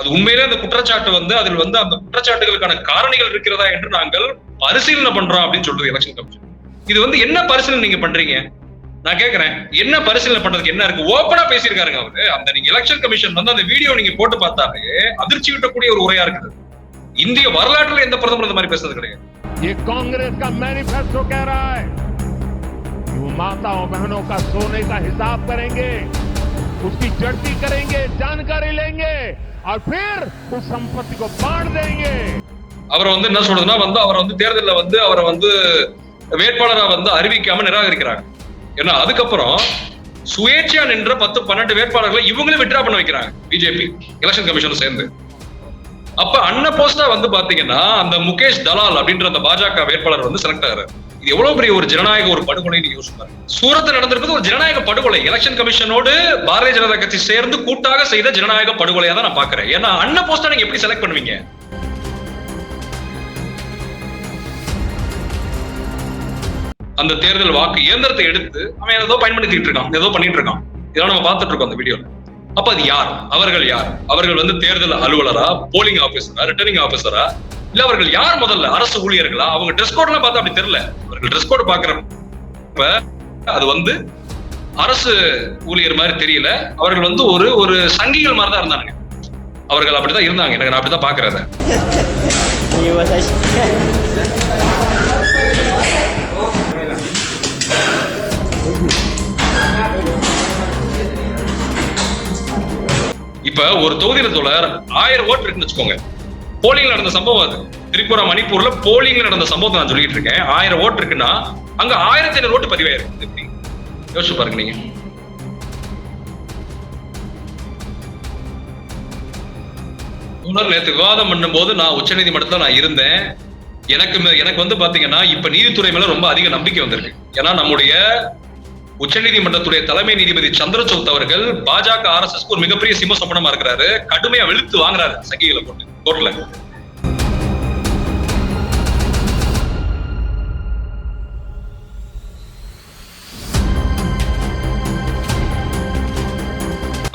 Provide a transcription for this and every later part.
அது உண்மையிலே அந்த குற்றச்சாட்டு வந்து அதில் வந்து அந்த குற்றச்சாட்டுகளுக்கான காரணிகள் இருக்கிறதா என்று நாங்கள் பரிசீலனை பண்றோம் அப்படின்னு சொல்றது எலெக்ஷன் கமிஷன் இது வந்து என்ன பரிசீலனை நீங்க பண்றீங்க நான் கேக்குறேன் என்ன பரிசீலனை பண்றதுக்கு என்ன இருக்கு ஓப்பனா பேசியிருக்காருங்க அவரு அந்த நீங்க எலெக்ஷன் கமிஷன் வந்து அந்த வீடியோ நீங்க போட்டு பார்த்தாலே அதிர்ச்சி விட்டக்கூடிய ஒரு உரையா இருக்குது இந்திய வரலாற்றுல எந்த பிரதமர் இந்த மாதிரி பேசுறது கிடையாது ये कांग्रेस का मैनिफेस्टो कह रहा है कि वो माताओं बहनों का सोने का हिसाब करेंगे उसकी चढ़ती करेंगे जानकारी लेंगे और फिर उस संपत्ति को बांट देंगे அவரை வந்து என்ன சொல்றதுன்னா வந்து அவரை வந்து தேர்தலில் வந்து அவரை வந்து வேட்பாளரா வந்து அறிவிக்காம நிராகரிக்கிறாங்க ஏன்னா அதுக்கப்புறம் சுயேட்சையா நின்ற பத்து பன்னெண்டு வேட்பாளர்களை இவங்களே விட்ரா பண்ண வைக்கிறாங்க பிஜேபி எலெக்ஷன் கமிஷன் சேர்ந்து அப்ப அன்ன போஸ்டா வந்து பாத்தீங்கன்னா அந்த முகேஷ் தலால் அப்படின்ற அந்த பாஜக வேட்பாளர் வந்து செலக்ட் ஆகிறாரு இது எவ்வளவு பெரிய ஒரு ஜனநாயக ஒரு படுகொலை நீங்க யோசிச்சு சூரத்தில் நடந்திருப்பது ஒரு ஜனநாயக படுகொலை. எலெக்ஷன் கமிஷனோடு பாரதிய ஜனதா கட்சி சேர்ந்து கூட்டாக செய்த ஜனநாயக படுகொலையா தான் நான் பாக்குறேன் ஏன்னா அன்ன போஸ்டா நீங்க எப்படி செலக்ட் பண்ணுவீங்க? அந்த தேர்தல் வாக்கு இயந்திரத்தை எடுத்து அவன் ஏதோ பயன்படுத்திட்டு இருக்கான். ஏதோ பண்ணிட்டு இருக்கான். இதெல்லாம் நம்ம பார்த்துட்டு இருக்கோம் அந்த வீடியோல அப்ப அது யார்? அவர்கள் யார்? அவர்கள் வந்து தேர்தல் அலுவலரா? போலிங் ஆபீசரா ரிட்டர்னிங் ஆபீசரா இல்ல அவர்கள் யார் முதல்ல? அரசு ஊழியர்களா? அவங்க ட்ரெஸ் கோட் எல்லாம் பார்த்தா அப்படி தெரியல. அவர்கள் ட்ரெஸ் கோட் பாக்குறப்ப அது வந்து அரசு ஊழியர் மாதிரி தெரியல. அவர்கள் வந்து ஒரு ஒரு சங்கிகள் மாதிரி தான் இருந்தாங்க அவர்கள் அப்படிதான் இருந்தாங்க. எனக்கு நான் அப்படிதான் பாக்குறத இப்ப ஒரு தொகுதியில தோழர் ஆயிரம் ஓட்டு இருக்குன்னு வச்சுக்கோங்க. போலிங் நடந்த சம்பவம் அது. திரிபுரா மணிப்பூர்ல போலிங் நடந்த சம்பவத்தை நான் சொல்லிட்டு இருக்கேன். ஆயிரம் ஓட்டு இருக்குன்னா அங்க ஆயிரத்தி ஐநூறு ஓட்டு பதிவாயிருக்கு எப்படி? யோசிச்சு பாருங்க நீங்க. நேற்று நேத்து விவாதம் பண்ணும்போது நான் உச்சநீதிமன்றத்துல நான் இருந்தேன். எனக்கு மே- எனக்கு வந்து பாத்தீங்கன்னா இப்ப நீதித்துறை மேல ரொம்ப அதிக நம்பிக்கை வந்திருக்கு. ஏன்னா நம்முடைய உச்சநீதிமன்றத்துடைய தலைமை நீதிபதி சந்திரசூத் அவர்கள் பாஜக ஆர்எஸ்எஸ் ஒரு மிகப்பெரிய சிம்ம சொப்பனமா இருக்கிறாரு. கடுமையா வெளுத்து வாங்குறாரு சங்கிகளை போட்டு. கோர்ட்ல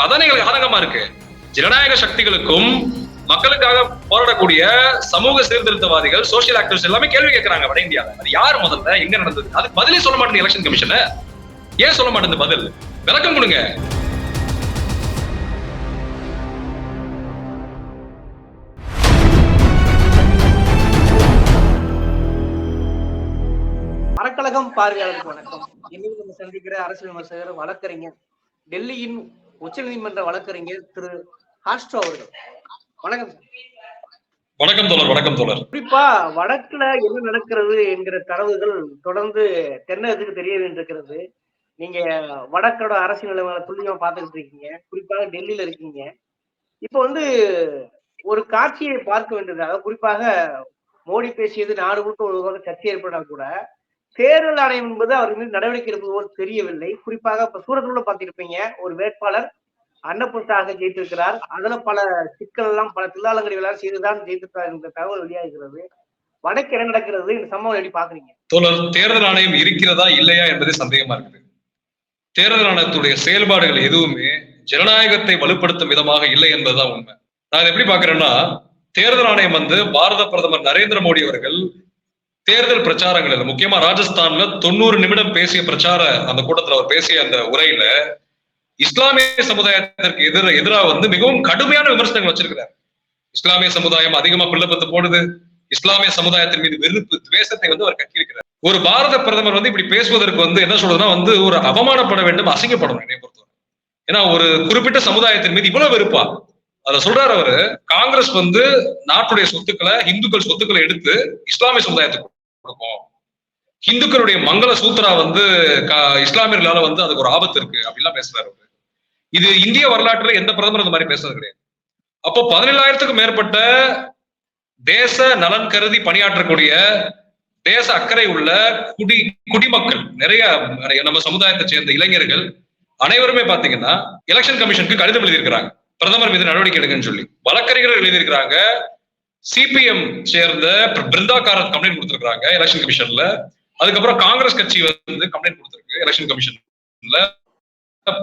அதான் எங்களுக்கு ஆதங்கமா இருக்கு. ஜனநாயக சக்திகளுக்கும் மக்களுக்காக போராடக்கூடிய சமூக சீர்திருத்தவாதிகள் சோசியல் ஆக்டிவிஸ்ட் எல்லாமே கேள்வி கேட்கறாங்க வட இந்தியாவில் அது யார் முதல்ல? எங்க நடந்தது? அதுக்கு பதிலே சொல்ல மாட்டேன் எலெக்ஷன் கமிஷன் ஏன் சொல்ல மாட்டேங்குது பதில்? விளக்கம் கொடுங்க. அறக்கழகம் பார்வையாளருக்கு வணக்கம். இன்னைக்கு நம்ம சந்திக்கிற அரசியல் விமர்சகர் வழக்கறிஞர் டெல்லியின் உச்சநீதிமன்ற வழக்கறிஞர் திரு ஹாஸ்டோ அவர்கள். வணக்கம். வணக்கம் தோழர் வணக்கம் தோழர். குறிப்பா வடக்குல என்ன நடக்கிறது என்கிற தரவுகள் தொடர்ந்து தென்னகத்துக்கு தெரிய வேண்டியிருக்கிறது நீங்க வடக்கோட அரசியல் நிலைமைகளை துல்லியமா பார்த்துக்கிட்டு இருக்கீங்க. குறிப்பாக டெல்லியில இருக்கீங்க. இப்போ வந்து ஒரு காட்சியை பார்க்க வேண்டியது அதாவது குறிப்பாக மோடி பேசியது நாடு முழுக்க ஒரு சர்ச்சை ஏற்பட்டா கூட தேர்தல் ஆணையம் என்பது அவர் மீது நடவடிக்கை எடுப்பது போல் தெரியவில்லை. குறிப்பாக இப்ப சூரத்துல பார்த்திருப்பீங்க ஒரு வேட்பாளர் அன்னபுஷ்டாக ஜெயித்திருக்கிறார். அதுல பல சிக்கல் எல்லாம் பல தில்லாலங்கடி செய்துதான் ஜெயித்திருக்கிறார் என்ற தகவல் வெளியாகிறது. வடக்கு என்ன நடக்கிறது இந்த சம்பவம் எப்படி பாக்குறீங்க தோழர் தேர்தல் ஆணையம் இருக்கிறதா இல்லையா என்பதே சந்தேகமா இருக்குது. தேர்தல் ஆணையத்துடைய செயல்பாடுகள் எதுவுமே ஜனநாயகத்தை வலுப்படுத்தும் விதமாக இல்லை என்பதுதான் உண்மை. நான் எப்படி பாக்குறேன்னா தேர்தல் ஆணையம் வந்து பாரத பிரதமர் நரேந்திர மோடி அவர்கள் தேர்தல் பிரச்சாரங்களில் முக்கியமா ராஜஸ்தான்ல தொண்ணூறு நிமிடம் பேசிய பிரச்சார அந்த கூட்டத்துல அவர் பேசிய அந்த உரையில இஸ்லாமிய சமுதாயத்திற்கு எதிர எதிராக வந்து மிகவும் கடுமையான விமர்சனங்கள் வச்சிருக்கிறார். இஸ்லாமிய சமுதாயம் அதிகமா பிள்ளைப்பத்து போடுது. இஸ்லாமிய சமுதாயத்தின் மீது வெறுப்பு துவேஷத்தை வந்து அவர் கட்டியிருக்கிறார். ஒரு பாரத பிரதமர் வந்து இப்படி பேசுவதற்கு வந்து என்ன சொல்றதுன்னா வந்து ஒரு அவமானப்பட வேண்டும் அசிங்கப்படணும் என்னை பொறுத்தவரை. ஏன்னா ஒரு குறிப்பிட்ட சமுதாயத்தின் மீது இவ்வளவு வெறுப்பா? அதுல சொல்றாரு அவரு. காங்கிரஸ் வந்து நாட்டுடைய சொத்துக்களை இந்துக்கள் சொத்துக்களை எடுத்து இஸ்லாமிய சமுதாயத்துக்கு கொடுக்கும் இந்துக்களுடைய மங்கள சூத்ரா வந்து இஸ்லாமியர்களால வந்து அதுக்கு ஒரு ஆபத்து இருக்கு அப்படிலாம் பேசுறாரு அவரு. இது இந்திய வரலாற்றுல எந்த பிரதமர் இந்த மாதிரி பேசுறது கிடையாது. அப்போ பதினேழாயிரத்துக்கும் மேற்பட்ட தேச நலன் கருதி பணியாற்றக்கூடிய தேச அக்கறை உள்ள குடி குடிமக்கள் நிறைய நம்ம சமுதாயத்தை சேர்ந்த இளைஞர்கள் அனைவருமே பாத்தீங்கன்னா எலெக்ஷன் கமிஷனுக்கு கடிதம் எழுதியிருக்கிறாங்க. பிரதமர் மீது நடவடிக்கை எடுக்குன்னு சொல்லி. வழக்கறிஞர்கள் எழுதியிருக்கிறாங்க. சிபிஎம் சேர்ந்த பிர- பிருந்தா காரத் கம்ப்ளைண்ட் கொடுத்துருக்காங்க எலெக்ஷன் கமிஷன்ல அதுக்கப்புறம் காங்கிரஸ் கட்சி வந்து கம்ப்ளைண்ட் கொடுத்திருக்கு எலெக்ஷன் கமிஷன்ல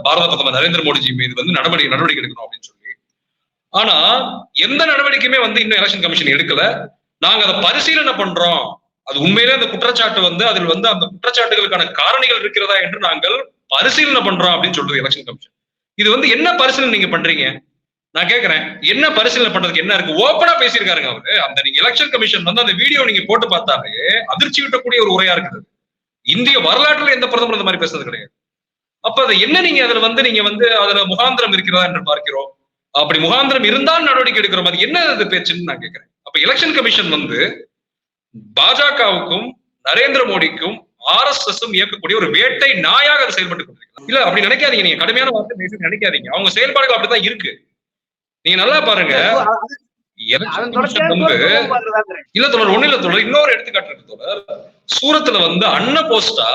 பாரத பிரதமர் நரேந்திர மோடிஜி மீது வந்து நடவடிக்கை நடவடிக்கை எடுக்கணும் அப்படின்னு சொல்லி. ஆனா எந்த நடவடிக்கையுமே வந்து இன்னும் எலெக்ஷன் கமிஷன் எடுக்கல. நாங்க அதை பரிசீலனை பண்றோம். அது உண்மையிலே அந்த குற்றச்சாட்டு வந்து அதில் வந்து அந்த குற்றச்சாட்டுகளுக்கான காரணிகள் இருக்கிறதா என்று நாங்கள் பரிசீலனை பண்றோம் அப்படின்னு சொல்றது எலெக்ஷன் கமிஷன் இது வந்து என்ன பரிசீலனை நீங்க பண்றீங்க? நான் கேக்குறேன். என்ன பரிசீலனை பண்றதுக்கு என்ன இருக்கு? ஓப்பனா பேசியிருக்காருங்க அவரு. அந்த நீங்க எலெக்ஷன் கமிஷன் வந்து அந்த வீடியோ நீங்க போட்டு பார்த்தாலே அதிர்ச்சி விட்டக்கூடிய ஒரு உரையா இருக்குது. இந்திய வரலாற்றுல எந்த பிரதமர் இந்த மாதிரி பேசுறது கிடையாது. அப்ப அதை என்ன நீங்க அதுல வந்து நீங்க வந்து அதுல முகாந்திரம் இருக்கிறதா என்று பார்க்கிறோம். அப்படி முகாந்திரம் இருந்தால் நடவடிக்கை எடுக்கிறோம். அது என்ன அது பேச்சுன்னு நான் கேட்கிறேன் அப்ப எலெக்ஷன் கமிஷன் வந்து பாஜகவுக்கும் நரேந்திர மோடிக்கும் ஆர் எஸ் எஸ் இயக்கக்கூடிய ஒரு வேட்டை நாயாக அது செயல்பட்டு கொண்டிருக்கிறது. இல்ல அப்படி நினைக்காதீங்க. நீங்க கடுமையான வார்த்தை நினைக்காதீங்க. அவங்க செயல்பாடுகள் அப்படிதான் இருக்கு. நீங்க நல்லா பாருங்க. இல்ல தொடர் ஒண்ணு இல்ல தொடர் இன்னொரு எடுத்துக்காட்டு இருக்கு தொடர் சூரத்துல வந்து அன்ன போஸ்டா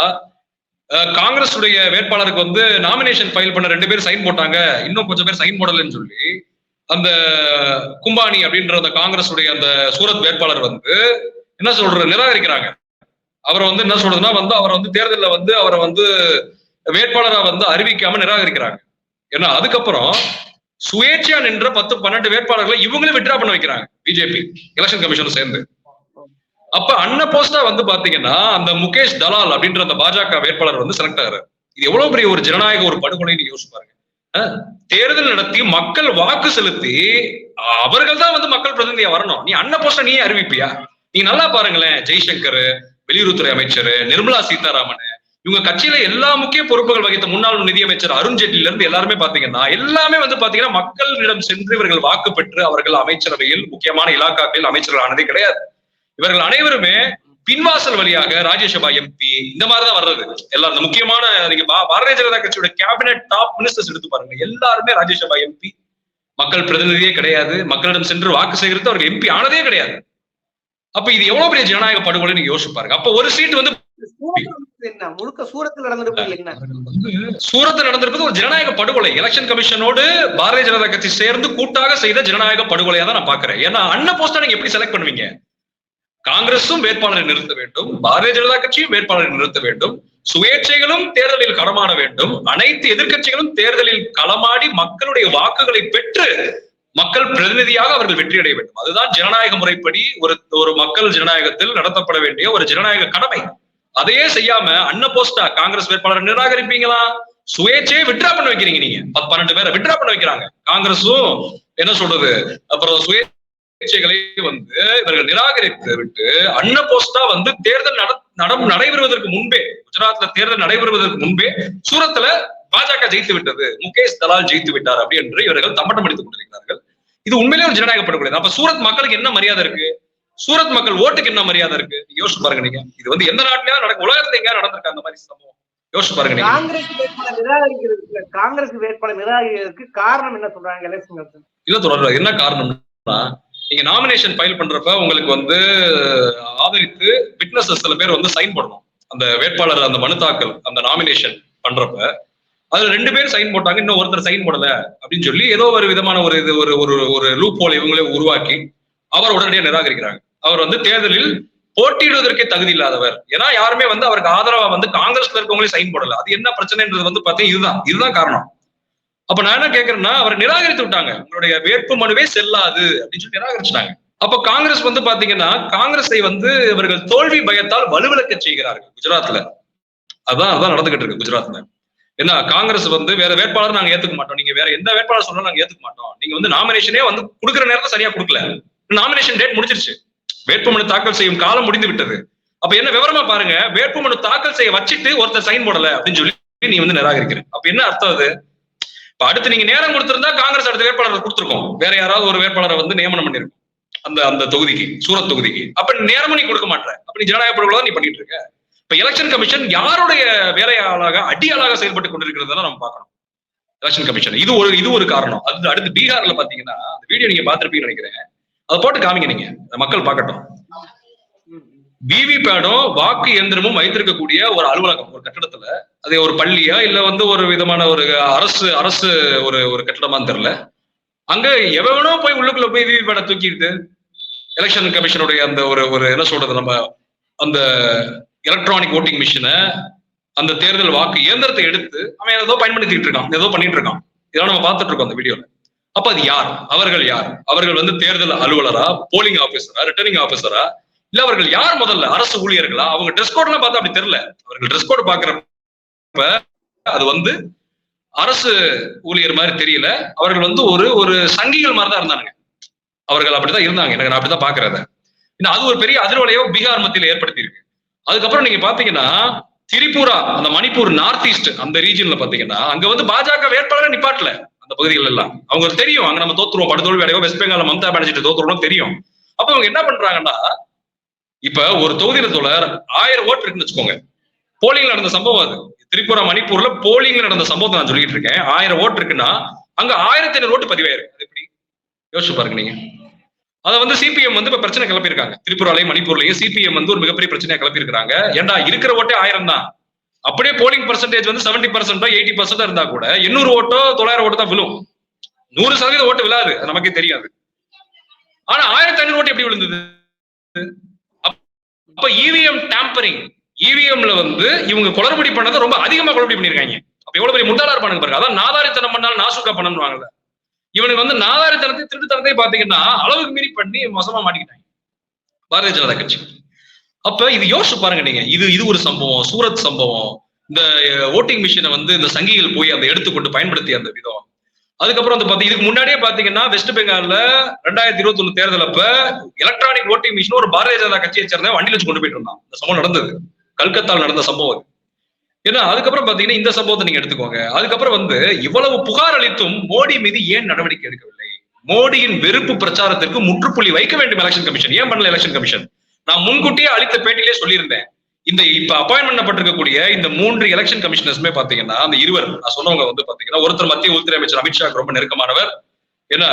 காங்கிரஸ் உடைய வேட்பாளருக்கு வந்து நாமினேஷன் ஃபைல் பண்ண ரெண்டு பேர் சைன் போட்டாங்க. இன்னும் கொஞ்சம் பேர் சைன் போடலன்னு சொல்லி அந்த கும்பானி அப்படின்ற அந்த காங்கிரஸ் உடைய அந்த சூரத் வேட்பாளர் வந்து என்ன சொல்ற நிராகரிக்கிறாங்க. அவரை வந்து என்ன சொல்றதுன்னா வந்து அவரை வந்து தேர்தலில் வந்து அவரை வந்து வேட்பாளரா வந்து அறிவிக்காம நிராகரிக்கிறாங்க. ஏன்னா அதுக்கப்புறம் சுயேட்சையா நின்ற பத்து பன்னெண்டு வேட்பாளர்களை இவங்களும் விட்ரா பண்ண வைக்கிறாங்க பிஜேபி எலெக்ஷன் கமிஷன் சேர்ந்து. அப்ப அன்ன போஸ்டா வந்து பாத்தீங்கன்னா அந்த முகேஷ் தலால் அப்படின்ற அந்த பாஜக வேட்பாளர் வந்து செலக்ட் ஆகிறார். இது எவ்வளவு பெரிய ஒரு ஜனநாயக ஒரு படுகொலை நீங்க யோசிச்சு பாருங்க. தேர்தல் நடத்தி மக்கள் வாக்கு செலுத்தி அவர்கள் தான் வந்து மக்கள் பிரதிநிதியா வரணும். நீ அன்ன போஸ்டா நீயே அறிவிப்பியா? நீ நல்லா பாருங்களேன் ஜெய்சங்கர் வெளியுறவுத்துறை அமைச்சர் நிர்மலா சீதாராமன் இவங்க கட்சியில எல்லா முக்கிய பொறுப்புகள் வகித்த முன்னாள் நிதியமைச்சர் அருண் ஜேட்லில இருந்து எல்லாருமே பாத்தீங்கன்னா எல்லாமே வந்து பாத்தீங்கன்னா மக்களிடம் சென்று இவர்கள் வாக்கு பெற்று அவர்கள் அமைச்சரவையில் முக்கியமான இலாக்காக்களில் அமைச்சர்கள் ஆனதே கிடையாது. இவர்கள் அனைவருமே பின்வாசல் வழியாக ராஜ்யசபா எம்பி இந்த மாதிரிதான் வர்றது. எல்லாரும் இந்த முக்கியமான நீங்க பா- பாரதிய ஜனதா கட்சியோட கேபினெட் டாப் மினிஸ்டர்ஸ் எடுத்து பாருங்க. எல்லாருமே ராஜ்யசபா எம்பி மக்கள் பிரதிநிதியே கிடையாது. மக்களிடம் சென்று வாக்கு சேகரித்து அவர்கள் எம்பி ஆனதே கிடையாது. அப்ப இது எவ்வளவு பெரிய ஜனநாயக படுகொலை நீங்க யோசிச்சு பாருங்க. அப்ப ஒரு சீட் வந்து என்ன? முழுக்க சூரத்தில் நடந்திருப்பது என்ன? அவர்கள் வந்து சூரத்தில் நடந்திருப்பது ஒரு ஜனநாயக படுகொலை. எலெக்ஷன் கமிஷனோடு பாரதிய ஜனதா கட்சி சேர்ந்து கூட்டாக செய்த ஜனநாயக படுகொலையா தான் நான் பாக்குறேன் ஏன்னா அன்ன போஸ்டா நீங்க எப்படி செலக்ட் பண்ணுவீங்க? காங்கிரசும் வேட்பாளரை நிறுத்த வேண்டும். பாரதிய ஜனதா கட்சியும் வேட்பாளரை நிறுத்த வேண்டும். சுயேட்சைகளும் தேர்தலில் களமாட வேண்டும். அனைத்து எதிர்க்கட்சிகளும் தேர்தலில் களமாடி மக்களுடைய வாக்குகளை பெற்று மக்கள் பிரதிநிதியாக அவர்கள் வெற்றி அடைய வேண்டும். அதுதான் ஜனநாயக முறைப்படி ஒரு ஒரு மக்கள் ஜனநாயகத்தில் நடத்தப்பட வேண்டிய ஒரு ஜனநாயக கடமை. அதையே செய்யாம அன்ன போஸ்டா காங்கிரஸ் வேட்பாளர் நிராகரிப்பீங்களா? சுயேட்சையே விட்ரா பண்ண வைக்கிறீங்க நீங்க. பத்து பன்னெண்டு பேரை விட்ரா பண்ண வைக்கிறாங்க. காங்கிரஸும் என்ன சொல்றது? அப்புறம் சுயேட்சைகளை வந்து இவர்கள் நிராகரித்து விட்டு அன்ன போஸ்டா வந்து தேர்தல் நட நடம் நடைபெறுவதற்கு முன்பே குஜராத்ல தேர்தல் நடைபெறுவதற்கு முன்பே சூரத்துல பாஜக ஜெயித்து விட்டது. முகேஷ் தலால் ஜெயித்து விட்டார் அப்படி என்று இவர்கள் தம்பட்டம் அடித்துக் கொண்டிருக்கிறார்கள். இது உண்மையிலேயே ஒரு ஜனநாயக படுகொலை அப்ப சூரத் மக்களுக்கு என்ன மரியாதை இருக்கு? சூரத் மக்கள் ஓட்டுக்கு என்ன மரியாதை இருக்கு? யோசிச்சு பாருங்க நீங்க. இது வந்து எந்த நாட்டிலயா நடக்க உலகத்துல எங்கேயா நடந்திருக்கா அந்த மாதிரி சம்பவம்? யோசிச்சு பாருங்க காங்கிரஸ் வேட்பாளர் நிராகரிக்கிறதுக்கு காங்கிரஸ் வேட்பாளர் நிராகரிக்கிறதுக்கு காரணம் என்ன சொல்றாங்க எலெக்ஷன் இல்ல தொடர் என்ன காரணம்னா நீங்க நாமினேஷன் ஃபைல் பண்றப்ப உங்களுக்கு வந்து ஆதரித்து விட்னஸஸ் சில பேர் வந்து சைன் போடணும். அந்த வேட்பாளர் அந்த மனு தாக்கல் அந்த நாமினேஷன் பண்றப்ப அதுல ரெண்டு பேர் சைன் போட்டாங்க இன்னும் ஒருத்தர் சைன் போடல அப்படின்னு சொல்லி ஏதோ ஒரு விதமான ஒரு இது ஒரு ஒரு லூப் ஹோல் இவங்களே உருவாக்கி அவர் உடனடியாக நிராகரிக்கிறாங்க. அவர் வந்து தேர்தலில் போட்டியிடுவதற்கே தகுதி இல்லாதவர். ஏன்னா யாருமே வந்து அவருக்கு ஆதரவா வந்து காங்கிரஸ்ல இருக்கவங்களே சைன் போடல. அது என்ன பிரச்சனைன்றது வந்து பார்த்தீங்கன்னா இதுதான். இதுதான் காரணம். அப்ப நான் என்ன கேக்குறேன்னா அவரை நிராகரித்து விட்டாங்க. உங்களுடைய வேட்பு மனுவே செல்லாது அப்படின்னு சொல்லி நிராகரிச்சிட்டாங்க. அப்ப காங்கிரஸ் வந்து பாத்தீங்கன்னா காங்கிரஸை வந்து இவர்கள் தோல்வி பயத்தால் வலுவிழக்க செய்கிறார்கள் குஜராத்ல. அதான் அதான் நடந்துகிட்டு இருக்கு குஜராத்ல. என்ன காங்கிரஸ் வந்து வேற வேட்பாளர் நாங்க ஏத்துக்க மாட்டோம். நீங்க வேற எந்த வேட்பாளர் சொன்னாலும் நாங்க ஏத்துக்க மாட்டோம். நீங்க வந்து நாமினேஷனே வந்து கொடுக்குற நேரத்தை சரியா கொடுக்கல. நாமினேஷன் டேட் முடிச்சிருச்சு வேட்புமனு தாக்கல் செய்யும் காலம் முடிந்து விட்டது அப்ப என்ன விவரமா பாருங்க. வேட்புமனு தாக்கல் செய்ய வச்சுட்டு ஒருத்தர் சைன் போடல அப்படின்னு சொல்லி நீ வந்து நிராகரிக்கிற அப்ப என்ன அர்த்தம் அது? இப்ப அடுத்து நீங்க நேரம் கொடுத்திருந்தா காங்கிரஸ் அடுத்த வேட்பாளர் கொடுத்துருக்கோம். வேற யாராவது ஒரு வேட்பாளரை வந்து நியமனம் பண்ணிருக்கோம். அந்த அந்த தொகுதிக்கு சூரத் தொகுதிக்கு. அப்ப நேரமும் நீ கொடுக்க மாட்டேற. அப்ப நீ ஜனநாயக படுகொலை நீ பண்ணிட்டு இருக்க. இப்ப எலெக்ஷன் கமிஷன் யாருடைய வேலையாளாக அடியாளாக செயல்பட்டு கொண்டிருக்கிறதெல்லாம் நம்ம பார்க்கணும். எலெக்ஷன் கமிஷன் இது ஒரு இது ஒரு காரணம். அது அடுத்து பீகார்ல பாத்தீங்கன்னா அந்த வீடியோ நீங்க பாத்திருப்பீங்கன்னு நினைக்கிறேன். அதை போட்டு காமிங்க நீங்க. மக்கள் பார்க்கட்டும். விவி பேடும் வாக்கு இயந்திரமும் வைத்திருக்கக்கூடிய ஒரு அலுவலகம் ஒரு கட்டடத்துல. அது ஒரு பள்ளியா இல்ல வந்து ஒரு விதமான ஒரு அரசு அரசு ஒரு ஒரு கட்டடமான்னு தெரியல. அங்க எவனோ போய் உள்ளுக்குள்ள போய் விவி பேட தூக்கிட்டு எலெக்ஷன் கமிஷனுடைய அந்த ஒரு ஒரு என்ன சொல்றது நம்ம அந்த எலக்ட்ரானிக் ஓட்டிங் மிஷினை அந்த தேர்தல் வாக்கு இயந்திரத்தை எடுத்து அவன் ஏதோ பயன்படுத்திட்டு இருக்கான் ஏதோ பண்ணிட்டு இருக்கான். இதெல்லாம் நம்ம பார்த்துட்டு இருக்கோம் அந்த வீடியோல அப்ப அது யார்? அவர்கள் யார்? அவர்கள் வந்து தேர்தல் அலுவலரா? போலிங் ஆபீசரா ரிட்டர்னிங் ஆபீசரா இல்ல அவர்கள் யார் முதல்ல? அரசு ஊழியர்களா? அவங்க ட்ரெஸ் கோட் எல்லாம் பார்த்தா அப்படி தெரியல. அவர்கள் ட்ரெஸ் கோட் பாக்குறப்ப அது வந்து அரசு ஊழியர் மாதிரி தெரியல. அவர்கள் வந்து ஒரு ஒரு சங்கிகள் மாதிரி தான் இருந்தாங்க அவர்கள் அப்படிதான் இருந்தாங்க. எனக்கு நான் அப்படிதான் பாக்குறத இன்னும் அது ஒரு பெரிய அதிர்வலையோ பீகார் மத்தியில ஏற்படுத்தி இருக்கு அதுக்கப்புறம் நீங்க பாத்தீங்கன்னா திரிபுரா அந்த மணிப்பூர் நார்த் ஈஸ்ட் அந்த ரீஜன்ல பாத்தீங்கன்னா அங்க வந்து பாஜக வேட்பாளரை நிப்பாட்டல. அந்த பகுதிகள் எல்லாம் அவங்க தெரியும். அங்க நம்ம தோத்துருவோம். படுதோல்வி அடையோ வெஸ்ட் பெங்கால் மம்தா பானர்ஜி தோத்துருவோம் தெரியும். அப்ப அவங்க என்ன பண்றாங்கன்னா இப்ப ஒரு தொகுதியில தோழர் ஆயிரம் ஓட்டு இருக்குன்னு வச்சுக்கோங்க. போலிங்ல நடந்த சம்பவம் அது. திரிபுரா மணிப்பூர்ல போலிங்ல நடந்த சம்பவத்தை நான் சொல்லிட்டு இருக்கேன். ஆயிரம் ஓட்டு இருக்குன்னா அங்க ஆயிரத்தி ஐநூறு ஓட்டு பதிவாயிருக்கு அது எப்படி? யோசிச்சு பாருங்க நீங்க. அத வந்து சிபிஎம் வந்து இப்ப பிரச்சனை கிளப்பியிருக்காங்க. திரிபுராலையும் மணிப்பூர்லயும் சிபிஎம் வந்து ஒரு மிகப்பெரிய பிரச்சனையா கிளப்பியிருக்காங்க ஏன்டா இருக்கிற ஓட்டே ஆயிரம் தான். அப்படியே போலிங் பர்சன்டேஜ் வந்து செவன்டி பர்சன்டோ எயிட்டி பர்சன்டோ இருந்தா கூட எண்ணூறு ஓட்டோ தொள்ளாயிரம் ஓட்டோ தான் விழும். நூறு சதவீதம் ஓட்டு விழாது அது நமக்கே தெரியாது. ஆனா ஆயிரத்தி ஐநூறு ஓட்டு எப்படி விழுந்தது? அப்ப இவிஎம் டேம்பரிங் இவிஎம்ல வந்து இவங்க குளறுபடி பண்ணதை ரொம்ப அதிகமா குளறுபடி பண்ணிருக்காங்க. அப்ப எவ்வளவு பெரிய முட்டாளா இருப்பானுங்க பாருங்க. அதான் நாதாரித்தனம் பண்ணாலும் நாசுக்கா பண்ணணுவாங்கல்ல இவனுக்கு வந்து நாதாரித்தனத்தை திருட்டுத்தனத்தை பாத்தீங்கன்னா அளவுக்கு மீறி பண்ணி மோசமா மாட்டிக்கிட்டாங்க. பாரதிய ஜனதா கட்சி. அப்ப இது யோசிச்சு பாருங்க நீங்க. இது இது ஒரு சம்பவம் சூரத் சம்பவம். இந்த ஓட்டிங் மிஷினை வந்து இந்த சங்கிகள் போய் அந்த எடுத்துக்கொண்டு பயன்படுத்தி அந்த விதம். அதுக்கப்புறம் வந்து பாத்தீங்க இதுக்கு முன்னாடியே பாத்தீங்கன்னா வெஸ்ட் பெங்கால்ல ரெண்டாயிரத்தி இருபத்தி ஒண்ணு தேர்தல் அப்ப எலக்ட்ரானிக் ஓட்டிங் மிஷின் ஒரு பாரதிய ஜனதா கட்சியை சேர்ந்த வண்டியில வச்சு கொண்டு போயிட்டு இருந்தான். இந்த சம்பவம் நடந்தது. கல்கத்தாவில் நடந்த சம்பவம் ஏன்னா அதுக்கப்புறம் பாத்தீங்கன்னா இந்த சம்பவத்தை நீங்க எடுத்துக்கோங்க. அதுக்கப்புறம் வந்து இவ்வளவு புகார் அளித்தும் மோடி மீது ஏன் நடவடிக்கை எடுக்கவில்லை? மோடியின் வெறுப்பு பிரச்சாரத்திற்கு முற்றுப்புள்ளி வைக்க வேண்டும் எலெக்ஷன் கமிஷன் ஏன் பண்ணல எலெக்ஷன் கமிஷன் நான் முன்கூட்டியே அளித்த பேட்டியிலே சொல்லியிருந்தேன். இந்த இப்ப அப்பாயின்மெண்ட் பண்ணப்பட்டிருக்கக்கூடிய இந்த மூன்று எலெக்ஷன் கமிஷனர்ஸ்மே பாத்தீங்கன்னா அந்த இருவர் நான் சொன்னவங்க வந்து பாத்தீங்கன்னா ஒருத்தர் மத்திய உள்துறை அமைச்சர் அமித்ஷா ரொம்ப நெருக்கமானவர். என்ன?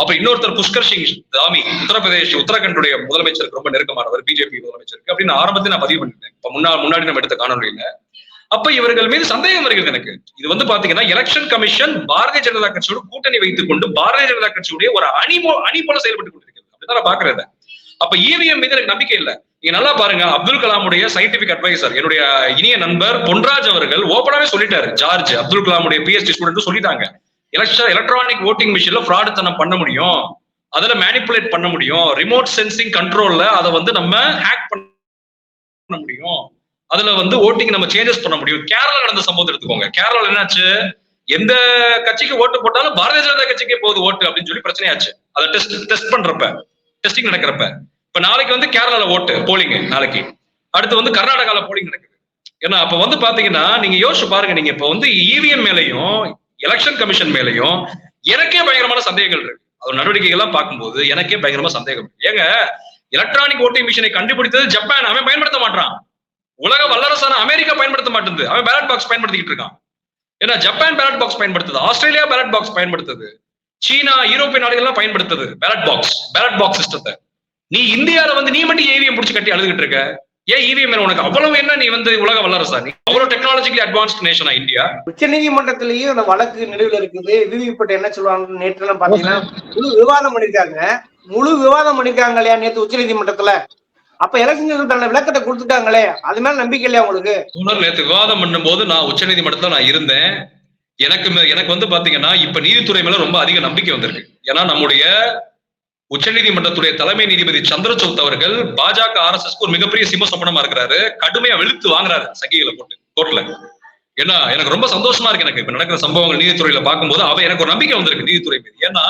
அப்ப இன்னொருத்தர் புஷ்கர் சிங் தாமி உத்தரப்பிரதேஷ் உத்தரகண்டுடைய முதலமைச்சருக்கு ரொம்ப நெருக்கமானவர் பிஜேபி முதலமைச்சருக்கு அப்படின்னு ஆரம்பத்தில் நான் பதிவு பண்ணிருந்தேன் இப்ப முன்னா முன்னாடி நம்ம எடுத்த காணொலியில அப்ப இவர்கள் மீது சந்தேகம் வருகிறது எனக்கு. இது வந்து பாத்தீங்கன்னா எலெக்ஷன் கமிஷன் பாரதிய ஜனதா கட்சியோட கூட்டணி வைத்துக் கொண்டு பாரதிய ஜனதா கட்சியுடைய ஒரு அணி அணி போல செயல்பட்டு கொண்டிருக்கிறது. அப்படிதான் நான் பாக்குறேன் அப்ப இவிஎம் மீது எனக்கு நம்பிக்கை இல்லை. நீங்க நல்லா பாருங்க அப்துல் கலாமுடைய சயின்டிபிக் அட்வைசர் என்னுடைய இனிய நண்பர் பொன்ராஜ் அவர்கள் ஓப்பனாவே சொல்லிட்டாரு. ஜார்ஜ் அப்துல் கலாமுடைய பிஎஸ்டி ஸ்டூடெண்ட் சொல்லிட்டாங்க. எலக்ஷன் எலக்ட்ரானிக் ஓட்டிங் மிஷின்ல ஃப்ராடு தனம் பண்ண முடியும் அதுல மேனிப்புலேட் பண்ண முடியும் ரிமோட் சென்சிங் கண்ட்ரோல்ல அதை வந்து நம்ம ஹேக் பண்ண முடியும் அதுல வந்து ஓட்டிங் நம்ம சேஞ்சஸ் பண்ண முடியும். கேரளா நடந்த சம்பவத்தை எடுத்துக்கோங்க. கேரளால என்னாச்சு? எந்த கட்சிக்கு ஓட்டு போட்டாலும் பாரதிய ஜனதா கட்சிக்கே போகுது ஓட்டு அப்படின்னு சொல்லி பிரச்சனையாச்சு. அதை டெஸ்ட் டெஸ்ட் பண்றப்ப டெஸ்டிங் நடக்கிறப்ப. இப்ப நாளைக்கு வந்து கேரளால ஓட்டு போலிங் நாளைக்கு. அடுத்து வந்து கர்நாடகால போலிங் நடக்குது. ஏன்னா அப்ப வந்து பாத்தீங்கன்னா நீங்க யோசிச்சு பாருங்க நீங்க இப்ப வந்து இவிஎம் மேலையும் எலெக்ஷன் கமிஷன் மேலையும் எனக்கே பயங்கரமான சந்தேகங்கள் இருக்கு. அதோட நடவடிக்கைகள்லாம் பார்க்கும்போது எனக்கே பயங்கரமா சந்தேகம் ஏங்க எலக்ட்ரானிக் ஓட்டிங் மிஷினை கண்டுபிடித்தது ஜப்பான். அவன் பயன்படுத்த மாட்டான். உலக வல்லரசான அமெரிக்கா பயன்படுத்த மாட்டேங்குது அவன் பேலட் பாக்ஸ் பயன்படுத்திக்கிட்டு இருக்கான். ஏன்னா ஜப்பான் பேலட் பாக்ஸ் பயன்படுத்துது. ஆஸ்திரேலியா பேலட் பாக்ஸ் பயன்படுத்துது. சீனா யூரோப்பிய நாடுகள்லாம் பயன்படுத்துது பேலட் பாக்ஸ் பேலட் பாக்ஸ் சிஸ்டத்தை நீ இந்தியால வந்து நீ மட்டும் ஏவிஎம் பிடிச்சி கட்டி அழுதுகிட்டு இருக்க? ஏன் இவிஎம் உனக்கு அவ்வளவு என்ன நீ வந்து உலக வல்லரசா? நீ அவ்வளவு டெக்னாலஜிக்கலி அட்வான்ஸ்ட் நேஷனா இந்தியா? உச்ச நீதிமன்றத்திலயும் அந்த வழக்கு நிலுவையில் இருக்குது. விவிபட்டு என்ன சொல்லுவாங்க? நேற்று எல்லாம் பாத்தீங்கன்னா முழு விவாதம் பண்ணிருக்காங்க முழு விவாதம் பண்ணிருக்காங்க இல்லையா நேற்று உச்ச நீதிமன்றத்துல அப்ப எலெக்ஷன் தன்னை விளக்கத்தை கொடுத்துட்டாங்களே. அது மேல நம்பிக்கை இல்லையா உங்களுக்கு? நேற்று விவாதம் பண்ணும்போது நான் உச்சநீதிமன்றத்துல நான் இருந்தேன். எனக்கு எனக்கு வந்து பாத்தீங்கன்னா இப்ப நீதித்துறை மேல ரொம்ப அதிக நம்பிக்கை வந்திருக்கு. ஏன்னா நம்முடைய உச்சநீதிமன்றத்துடைய தலைமை நீதிபதி சந்திரசூத் அவர்கள் பாஜக ஆர்எஸ்எஸ்க்கு ஒரு மிகப்பெரிய சிம்மசப்பனமா இருக்கிறாரு. கடுமையா வெளுத்து வாங்குறாரு சங்கிகளை போட்டு கோர்ட்ல ஏன்னா எனக்கு ரொம்ப சந்தோஷமா இருக்கு எனக்கு. இப்ப நடக்கிற சம்பவங்கள் நீதித்துறையில பார்க்கும்போது அவ எனக்கு ஒரு நம்பிக்கை வந்திருக்கு நீதித்துறை மீது. ஏன்னா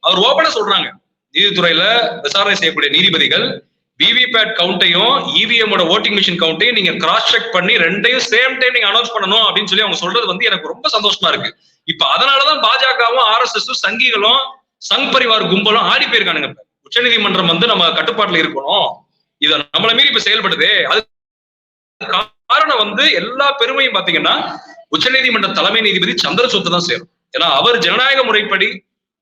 அவர் ஓபனா சொல்றாங்க. நீதித்துறையில விசாரணை செய்யக்கூடிய நீதிபதிகள் விவிபேட் கவுண்டையும் இவிஎம் ஓட்டிங் மிஷின் கவுண்டையும் நீங்க கிராஸ் செக் பண்ணி ரெண்டையும் சேம் டைம் நீங்க அனௌன்ஸ் பண்ணணும் அப்படின்னு சொல்லி அவங்க சொல்றது வந்து எனக்கு ரொம்ப சந்தோஷமா இருக்கு. இப்ப அதனாலதான் பாஜகவும் ஆர்எஸ்எஸ் சங்கிகளும் சங் பரிவார் கும்பலும் ஆடி போயிருக்கானுங்க உச்ச உச்சநீதிமன்றம் வந்து நம்ம கட்டுப்பாட்டுல இருக்கணும். இத நம்மள மீறி இப்ப செயல்படுது. அது காரணம் வந்து எல்லா பெருமையும் பாத்தீங்கன்னா உச்ச நீதிமன்ற தலைமை நீதிபதி சந்திரசூட் தான் சேரும். ஏன்னா அவர் ஜனநாயக முறைப்படி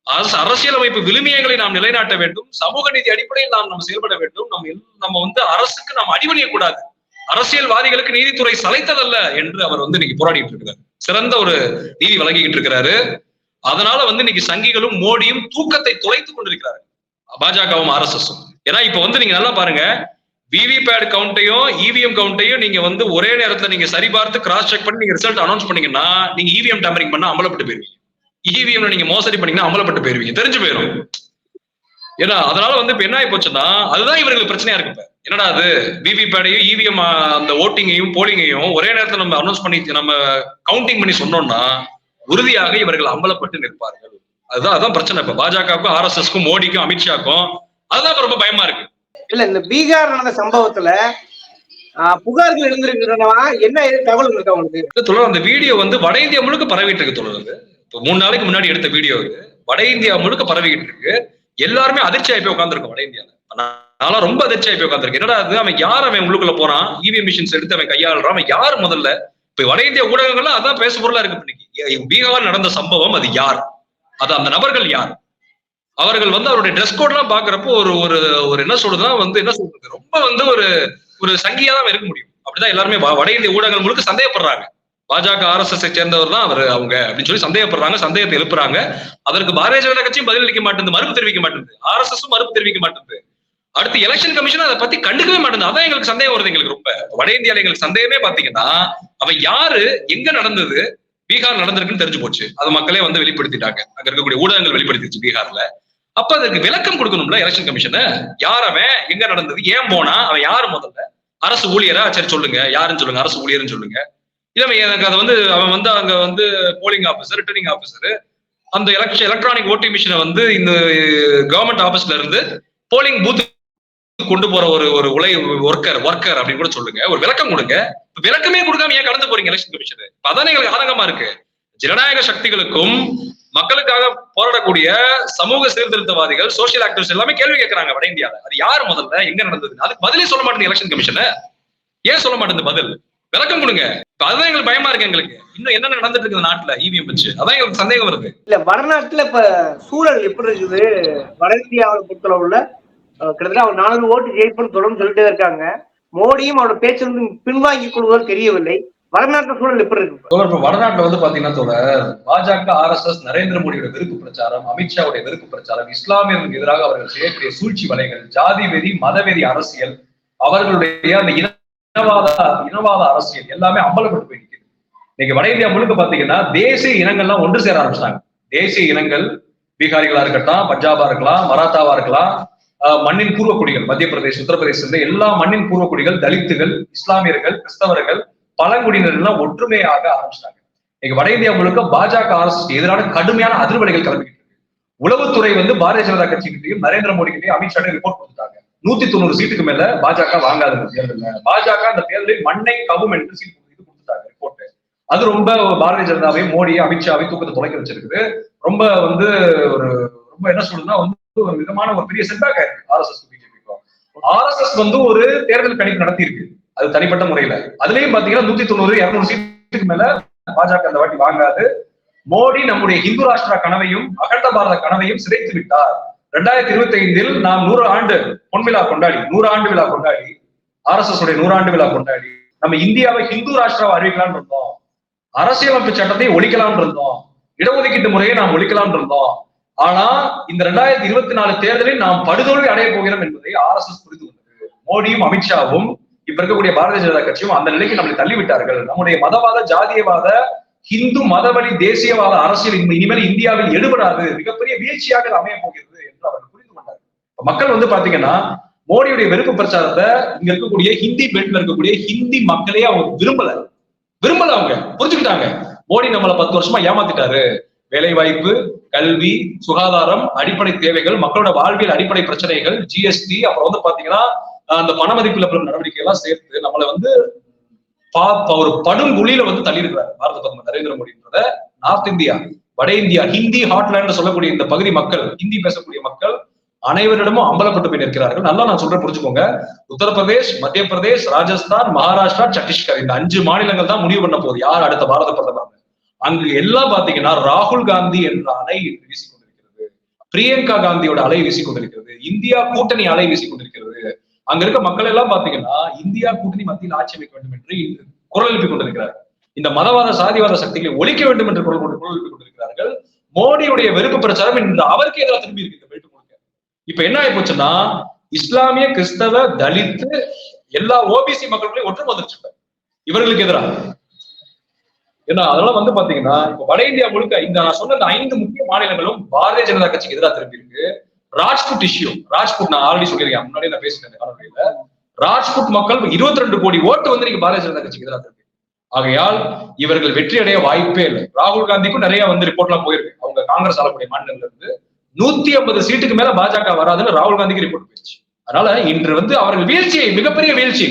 அரசு அரசியலமைப்பு விழுமியங்களை நாம் நிலைநாட்ட வேண்டும். சமூக நீதி அடிப்படையில் நாம் நம்ம செயல்பட வேண்டும். நம்ம நம்ம வந்து அரசுக்கு நாம் அடிபணிய கூடாது அரசியல்வாதிகளுக்கு நீதித்துறை சளைத்ததல்ல என்று அவர் வந்து இன்னைக்கு போராடிட்டு இருக்கிறார் சிறந்த ஒரு நீதி வழங்கிக்கிட்டு இருக்கிறாரு. அதனால வந்து இன்னைக்கு சங்கிகளும் மோடியும் தூக்கத்தை தொலைத்துக் கொண்டிருக்கிறார்கள். பாஜகவும் ஆர்எஸ்எஸும் ஏன்னா இப்ப வந்து நீங்க நல்லா பாருங்க விவிபேட் கவுண்ட்டையும் இவிஎம் கவுண்ட்டையும் நீங்க வந்து ஒரே நேரத்துல நீங்க சரிபார்த்து கிராஸ் செக் பண்ணி நீங்க ரிசல்ட் அனௌன்ஸ் பண்ணீங்கன்னா நீங்க இவிஎம் டேம்பரிங் பண்ண அமலப்பட்டு போயிருவீங்க. இவிஎம்ல நீங்க மோசடி பண்ணீங்கன்னா அமலப்பட்டு போயிருவீங்க. தெரிஞ்சு போயிடும் ஏன்னா அதனால வந்து இப்ப என்ன ஆகி போச்சுன்னா அதுதான் இவர்களுக்கு பிரச்சனையா இருக்கு இப்ப. என்னடா அது? விவிபேடையும் இவிஎம் அந்த ஓட்டிங்கையும் போலிங்கையும் ஒரே நேரத்துல நம்ம அனௌன்ஸ் பண்ணி நம்ம கவுண்டிங் பண்ணி சொன்னோம்னா உறுதியாக இவர்கள் அம்பலப்பட்டு நிற்பார்கள். அதுதான் அதான் பிரச்சனை. இப்ப பாஜகவுக்கும் ஆர்எஸ்எஸ்க்கும் மோடிக்கும் அமித்ஷாக்கும் அதுதான் ரொம்ப பயமா இருக்கு. இல்ல இந்த பீகார் நடந்த சம்பவத்துல புகார்கள் எழுந்திருக்கிறனவா என்ன தகவல் இருக்கு அவங்களுக்கு தொடர் அந்த வீடியோ வந்து வட இந்தியா முழுக்க பரவிட்டு இருக்கு தொடர் இப்போ மூணு நாளைக்கு முன்னாடி எடுத்த வீடியோ இது வட இந்தியா முழுக்க பரவிக்கிட்டு இருக்கு. எல்லாருமே அதிர்ச்சி ஆகி போய் உட்காந்துருக்கும் வட இந்தியால. நான் ரொம்ப அதிர்ச்சி ஆகி போய் உட்காந்துருக்கு என்னடா அது அவன் யார்? அவன் உள்ளுக்குள்ள போறான். இவிஎம் மிஷின்ஸ் எடுத்து அவன் கையாளுறான். அவன் யார் முதல்ல? இப்ப வட இந்திய ஊடகங்கள்ல அதான் பேசு பொருளா இருக்கு இன்னைக்கு. பீகார் நடந்த சம்பவம் அது யார்? அது அந்த நபர்கள் யார்? அவர்கள் வந்து அவருடைய ட்ரெஸ் கோட்லாம் பாக்குறப்போ ஒரு ஒரு ஒரு என்ன சொல்றதுன்னா வந்து என்ன சொல்றது? ரொம்ப வந்து ஒரு ஒரு சங்கியா தான் இருக்க முடியும். அப்படிதான் எல்லாருமே வ- வட இந்திய ஊடகங்கள் முழுக்க சந்தேகப்படுறாங்க. பாஜக ஆர்எஸ்எஸ் சேர்ந்தவர் தான் அவர் அவங்க அப்படின்னு சொல்லி சந்தேகப்படுறாங்க சந்தேகத்தை எழுப்புறாங்க. அதற்கு பாரதிய ஜனதா கட்சியும் பதில் அளிக்க மாட்டேங்குது மறுப்பு தெரிவிக்க மாட்டேங்குது எஸ்ஸும் மறுப்பு தெரிவிக்க மாட்டேங்குது அடுத்து எலெக்ஷன் கமிஷன் அதை பத்தி கண்டுக்கவே மாட்டேங்குது அதான் எங்களுக்கு சந்தேகம் வருது எங்களுக்கு ரொம்ப. வட இந்தியாவில் எங்களுக்கு சந்தேகமே பாத்தீங்கன்னா அவன் யாரு? எங்க நடந்தது? பீகார் நடந்திருக்குன்னு தெரிஞ்சு போச்சு. அது மக்களே வந்து வெளிப்படுத்திட்டாங்க. அங்க இருக்கக்கூடிய ஊடகங்கள் வெளிப்படுத்திச்சு பீகார்ல. அப்ப அதுக்கு விளக்கம் கொடுக்கணும்ல எலெக்ஷன் கமிஷனு யார் அவன்? எங்க நடந்தது? ஏன் போனா அவன் யாரு முதல்ல? அரசு ஊழியரா? சரி சொல்லுங்க. யாருன்னு சொல்லுங்க? அரசு ஊழியர்னு சொல்லுங்க. இல்ல எனக்கு அதை வந்து அவன் வந்து அங்க வந்து போலிங் ஆபீசர் ரிட்டர்னிங் ஆபீசர் அந்த எலக்ஷன் எலக்ட்ரானிக் ஓட்டிங் மிஷினை வந்து இந்த கவர்மெண்ட் ஆபீஸ்ல இருந்து போலிங் பூத் கொண்டு போற ஒரு ஒரு உலை ஒர்க்கர் ஒர்க்கர் அப்படின்னு கூட சொல்லுங்க. ஒரு விளக்கம் கொடுங்க. இப்ப விளக்கமே கொடுக்காம ஏன் கடந்து போறீங்க எலெக்ஷன் கமிஷன் அதானே எங்களுக்கு ஆதங்கமா இருக்கு. ஜனநாயக சக்திகளுக்கும் மக்களுக்காக போராடக்கூடிய சமூக சீர்திருத்தவாதிகள் சோசியல் ஆக்டிவிஸ்ட் எல்லாமே கேள்வி கேட்கறாங்க வட இந்தியாவில் அது யார் முதல்ல? எங்க நடந்தது அதுக்கு பதிலே சொல்ல மாட்டேங்குது எலெக்ஷன் கமிஷன் ஏன் சொல்ல மாட்டேங்குது பதில்? விளக்கம் கொடுங்க. அதுதான் எங்களுக்கு பயமா இருக்கு எங்களுக்கு. இன்னும் என்ன நடந்துட்டு இருக்கு நாட்டுல இவிஎம் வச்சு? அதான் எங்களுக்கு சந்தேகம் வருது. இல்ல வடநாட்டுல இப்ப சூழல் எப்படி இருக்குது? வட இந்தியாவை பொறுத்தளவுல கிட்டத்தட்ட அவர் நானூறு ஓட்டு ஜெயிப்புன்னு தொடர்ந்து சொல்லிட்டே இருக்காங்க. மோடியும் அவரோட பேச்சிலிருந்து பின்வாங்கி கொள்வதால் தெரியவில்லை. வடநாட்டு சூழல் எப்படி இருக்கு? இப்ப? தோழர் இப்ப வடநாட்டுல வந்து பாத்தீங்கன்னா தோழர் பாஜக ஆர்எஸ்எஸ் நரேந்திர மோடியோட வெறுப்பு பிரச்சாரம் அமித்ஷாவுடைய வெறுப்பு பிரச்சாரம் இஸ்லாமியர்களுக்கு எதிராக அவர்கள் செய்யக்கூடிய சூழ்ச்சி வலைகள் ஜாதி வெறி மதவெறி அரசியல் அவர்களுடைய அந்த இனவாத இனவாத அரசியல் எல்லாமே அம்பலப்பட்டு போய் நிக்குது. இன்னைக்கு வட இந்தியா முழுக்க பாத்தீங்கன்னா தேசிய இனங்கள்லாம் ஒன்று சேர ஆரம்பிச்சிட்டாங்க. தேசிய இனங்கள் பீகாரிகளா இருக்கட்டும் பஞ்சாபா இருக்கலாம் மராத்தாவா இருக்கலாம் மண்ணின் பூர்வக்குடிகள் மத்திய பிரதேஷ் உத்தரப்பிரதேச எல்லா மண்ணின் பூர்வக்குடிகள் தலித்துகள் இஸ்லாமியர்கள் கிறிஸ்தவர்கள் பழங்குடியினர்கள்லாம் ஒற்றுமையாக ஆரம்பிச்சிட்டாங்க. இன்னைக்கு வட இந்தியா முழுக்க பாஜக அரசுக்கு எதிரான கடுமையான அதிர்வலைகள் கிளம்பிக்கிட்டு இருக்கு. உளவுத்துறை வந்து பாரதிய ஜனதா கட்சிக்கிட்டையும் நரேந்திர மோடிக்கிட்டையும் அமித்ஷா ரிப்போர்ட் கொடுத்தாங்க நூத்தி தொண்ணூறு சீட்டுக்கு மேல பாஜக வாங்காது இந்த பாஜக அந்த தேர்தலில் மண்ணை கவும் என்று சீட் இது கொடுத்துட்டாங்க ரிப்போர்ட் அது ரொம்ப பாரதிய ஜனதாவையும் மோடி அமித்ஷாவையும் தூக்கத்தை தொலைக்க வச்சிருக்குது. ரொம்ப வந்து ஒரு ரொம்ப என்ன சொல்றதுன்னா வந்து ஒரு விதமான ஒரு பெரிய செட்பேக் ஆயிருக்கு. ஆர்எஸ்எஸ் பிஜேபிக்கும் ஆர்எஸ்எஸ் வந்து ஒரு தேர்தல் கணிப்பு நடத்தி இருக்கு அது தனிப்பட்ட முறையில. அதுலயும் பாத்தீங்கன்னா நூத்தி தொண்ணூறு இருநூறு சீட்டுக்கு மேல பாஜக அந்த வாட்டி வாங்காது. மோடி நம்முடைய இந்து ராஷ்டிரா கனவையும் அகண்ட பாரத கனவையும் சிதைத்து விட்டார். ரெண்டாயிரத்தி இருபத்தி ஐந்தில் நாம் நூறு ஆண்டு பொன்விழா கொண்டாடி நூறு ஆண்டு விழா கொண்டாடி ஆர்எஸ்எஸ் உடைய நூறாண்டு விழா கொண்டாடி நம்ம இந்தியாவை ஹிந்து ராஷ்டிராவை அறிவிக்கலாம்னு இருந்தோம். அரசியலமைப்பு சட்டத்தை ஒழிக்கலாம்னு இருந்தோம். இடஒதுக்கீட்டு முறையை நாம் ஒழிக்கலாம்னு இருந்தோம். ஆனா இந்த ரெண்டாயிரத்தி இருபத்தி நாலு தேர்தலில் நாம் படுதோல்வி அடைய போகிறோம் என்பதை ஆர்எஸ்எஸ் புரிந்து கொண்டது. மோடியும் அமித்ஷாவும் இப்ப இருக்கக்கூடிய பாரதிய ஜனதா கட்சியும் அந்த நிலைக்கு நம்மளை தள்ளிவிட்டார்கள். நம்முடைய மதவாத ஜாதியவாத ஹிந்து மதவழி தேசியவாத அரசியல் இனிமேல் இந்தியாவில் எடுபடாது. மிகப்பெரிய வீழ்ச்சியாக அமைய போகிறது என்று அவர்கள் புரிந்து கொண்டார் மக்கள் வந்து பாத்தீங்கன்னா மோடியுடைய வெறுப்பு பிரச்சாரத்தை இங்க இருக்கக்கூடிய ஹிந்தி பெல்ட்ல இருக்கக்கூடிய ஹிந்தி மக்களே அவங்க விரும்பல. விரும்பல அவங்க. புரிஞ்சுக்கிட்டாங்க. மோடி நம்மளை பத்து வருஷமா ஏமாத்திட்டாரு. வேலைவாய்ப்பு கல்வி சுகாதாரம் அடிப்படை தேவைகள் மக்களோட வாழ்வியல் அடிப்படை பிரச்சனைகள் ஜிஎஸ்டி அப்புறம் வந்து பாத்தீங்கன்னா அந்த பண மதிப்பிழப்பு நடவடிக்கை எல்லாம் சேர்த்து நம்மளை வந்து பா- படும் குழியில வந்து தள்ளியிருக்கிறார் பாரத பிரதமர் நரேந்திர மோடின்றத நார்த் இந்தியா வட இந்தியா ஹிந்தி ஹாட்லேண்ட் சொல்லக்கூடிய இந்த பகுதி மக்கள் ஹிந்தி பேசக்கூடிய மக்கள் அனைவரிடமும் அம்பலப்பட்டு போய் நிற்கிறார்கள். நல்லா நான் சொல்றேன் புரிஞ்சுக்கோங்க. உத்தரப்பிரதேஷ் மத்திய பிரதேஷ் ராஜஸ்தான் மகாராஷ்டிரா சத்தீஸ்கர் இந்த அஞ்சு மாநிலங்கள் தான் முடிவு பண்ண போகுது. யார் அடுத்த பாரத பிரதமர் அங்கு எல்லாம் பாத்தீங்கன்னா ராகுல் காந்தி என்ற அலை வீசிக் கொண்டிருக்கிறது பிரியங்கா காந்தியோட அலை வீசிக் கொண்டிருக்கிறது இந்தியா கூட்டணி அலை வீசிக் கொண்டிருக்கிறது அங்க இருக்க மக்கள் எல்லாம் பாத்தீங்கன்னா இந்தியா கூட்டணி மத்தியில் ஆட்சி அமைக்க வேண்டும் என்று குரல் எழுப்பிக் கொண்டிருக்கிறார். இந்த மதவாத சாதிவாத சக்திகளை ஒழிக்க வேண்டும் என்று குரல் கொண்டு- குரல் எழுப்பிக் கொண்டிருக்கிறார்கள். மோடியுடைய வெறுப்பு பிரச்சாரம் இந்த அவருக்கு எதிராக திரும்பி இருக்கு இந்த பெல்ட் கொடுக்க இப்ப என்ன ஆகி போச்சுன்னா இஸ்லாமிய கிறிஸ்தவ தலித்து எல்லா ஓபிசி மக்களுக்குள்ளேயும் ஒற்றுமை வந்துருச்சு இவர்களுக்கு எதிராக. ஏன்னா அதனால வந்து பாத்தீங்கன்னா இப்ப வட இந்தியா முழுக்க இந்த நான் சொன்ன இந்த ஐந்து முக்கிய மாநிலங்களும் பாரதிய ஜனதா கட்சிக்கு எதிராக திரும்பி இருக்கு. ராஜ்புட் இஷ்யூ ராஜ்புட் நான் ஆல்ரெடி சொல்லியிருக்கேன். முன்னாடி நான் பேசினேன் காணொலியில ராஜ்புட் மக்கள் 22 ரெண்டு கோடி ஓட்டு வந்து நீங்க பாரதிய ஜனதா கட்சிக்கு எதிராக திரும்பி ஆகையால் இவர்கள் வெற்றி அடைய வாய்ப்பே இல்லை. ராகுல் காந்திக்கும் நிறைய வந்து ரிப்போர்ட் எல்லாம் போயிருக்கு. அவங்க காங்கிரஸ் ஆளக்கூடிய மாநிலங்கள்ல இருந்து நூத்தி ஐம்பது சீட்டுக்கு மேல பாஜக வராதுன்னு ராகுல் காந்திக்கு ரிப்போர்ட் போயிடுச்சு. அதனால இன்று வந்து அவர்கள் வீழ்ச்சியை மிகப்பெரிய வீழ்ச்சி.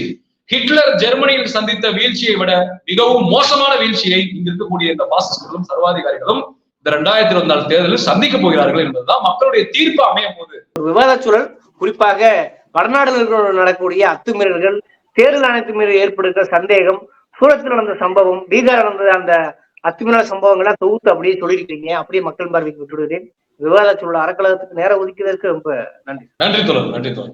ஹிட்லர் ஜெர்மனியில் சந்தித்த வீழ்ச்சியை விட மிகவும் மோசமான வீழ்ச்சியை இங்க இருக்கக்கூடிய இந்த பாசிஸ்டுகளும் சர்வாதிகாரிகளும் இந்த ரெண்டாயிரத்தி இருபத்தி நாலு தேர்தலில் சந்திக்க போகிறார்கள் என்பதுதான் மக்களுடைய தீர்ப்பு அமையும் போது. ஒரு விவாத சூழல் குறிப்பாக வடநாடுகளில் நடக்கக்கூடிய அத்துமீறல்கள் தேர்தல் ஆணையத்து ஏற்படுகிற சந்தேகம் சூரத்தில் நடந்த சம்பவம் பீகார் நடந்த அந்த அத்துமீறல் சம்பவங்களை தொகுத்து அப்படியே சொல்லியிருக்கீங்க. அப்படியே மக்கள் பார்வைக்கு விட்டுவிடுகிறேன். விவாத சூழல் அறக்கழகத்துக்கு நேரம் ஒதுக்கியதற்கு ரொம்ப நன்றி. நன்றி தோழர் நன்றி தோழர்.